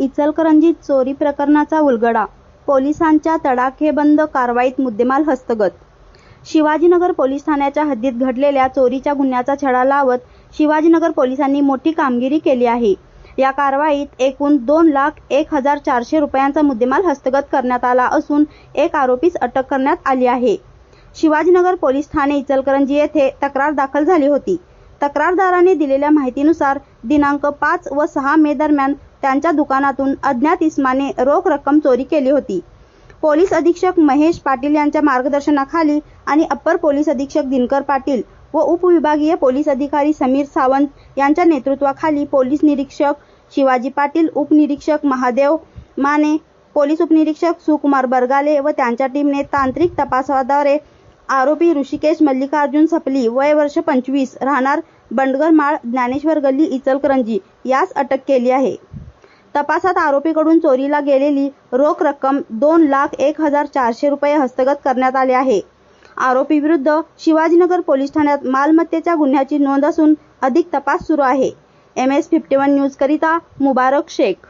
इचलकरंजीत चोरी प्रकरणाचा उलगडा. पोलिसांच्या तडाखेबंद कारवाईत मुद्देमाल हस्तगत. शिवाजीनगर पोलीस ठाण्याच्या हद्दीत घडलेल्या चोरीच्या गुन्ह्याचा छडा लावत शिवाजीनगर पोलिसांनी मोठी कामगिरी केली आहे. या कारवाईत एकूण दोन लाख एक हजार चारशे रुपयांचा मुद्देमाल हस्तगत करण्यात आला असून एक आरोपीस अटक करण्यात आली आहे. शिवाजीनगर पोलीस ठाणे इचलकरंजी येथे तक्रार दाखल झाली होती. तक्रारदाराने दिलेल्या माहितीनुसार दिनांक पाच व सहा मे दरम्यान त्यांच्या दुकानातून अज्ञात इसमाने रोख रक्कम चोरी केली होती. पोलीस अधीक्षक महेश पाटील यांच्या मार्गदर्शनाखाली आणि अप्पर पोलीस अधीक्षक दिनकर पाटील व उपविभागीय पोलीस अधिकारी समीर सावंत यांच्या नेतृत्वाखाली पोलीस निरीक्षक शिवाजी पाटील उपनिरीक्षक महादेव माने पोलीस उपनिरीक्षक सुकुमार बरगाले व त्यांच्या टीमने तांत्रिक तपासाद्वारे आरोपी ऋषिकेश मल्लिकार्जुन सपली वय वर्ष पंचवीस राहणार बंडगर माळ ज्ञानेश्वर गल्ली इचलकरंजी यास अटक केली आहे. तपासात आरोपीकडून चोरीला गेलेली रोख रक्कम दोन लाख एक हजार चारशे रुपये हस्तगत करण्यात आले आहे. आरोपी विरुद्ध शिवाजीनगर पोलीस ठाण्यात मालमत्तेच्या गुन्ह्याची नोंद असून अधिक तपास सुरू आहे. M S fifty one news करिता मुबारक शेख.